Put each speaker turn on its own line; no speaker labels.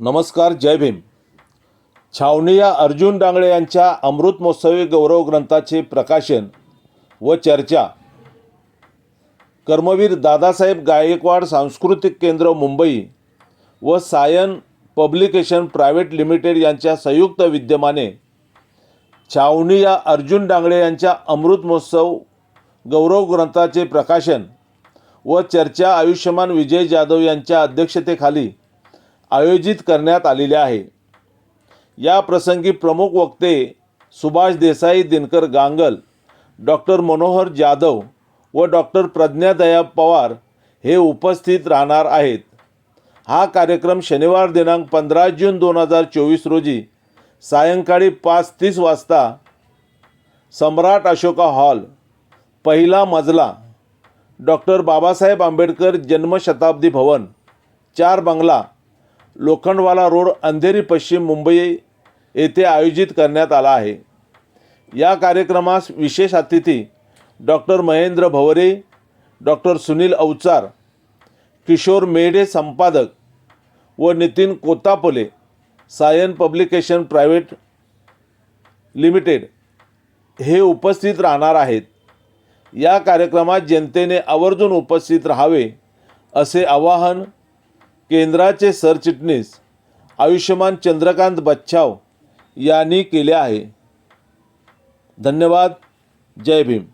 नमस्कार जय भीम. छावणी या अर्जुन डांगळे यांच्या अमृत महोत्सवी गौरव ग्रंथाचे प्रकाशन व चर्चा. कर्मवीर दादासाहेब गायकवाड सांस्कृतिक केंद्र मुंबई व सायन पब्लिकेशन प्रायव्हेट लिमिटेड यांच्या संयुक्त विद्यमाने छावणी या अर्जुन डांगळे यांच्या अमृत महोत्सव गौरव ग्रंथाचे प्रकाशन व चर्चा आयुष्यमान विजय जाधव यांच्या अध्यक्षतेखाली आयोजित करण्यात आलेले आहे. या प्रसंगी प्रमुख वक्ते सुभाष देसाई दिनकर गांगल डॉक्टर मनोहर जाधव व डॉक्टर प्रज्ञादया पवार हे उपस्थित राहणार आहेत. हा कार्यक्रम शनिवार दिनांक पंधरा जून दोन हजार चोवीस रोजी सायंकाळी पाच तीस वाजता सम्राट अशोका हॉल पहिला मजला डॉक्टर बाबासाहेब आंबेडकर जन्मशताब्दी भवन चार बंगला लोखंडवाला रोड अंधेरी पश्चिम मुंबई येथे आयोजित करण्यात आला आहे. या कार्यक्रमास विशेष अतिथी डॉक्टर महेंद्र भवरे डॉक्टर सुनील अवचार किशोर मेढे संपादक व Nitin Kotaple Sayan publication private limited हे उपस्थित राहणार आहेत. या कार्यक्रमात जनतेने आवर्जून उपस्थित राहावे असे आवाहन केंद्राचे सरचिटणीस आयुष्यमान चंद्रकांत बच्छाव यांनी केले आहे. धन्यवाद. जय भीम.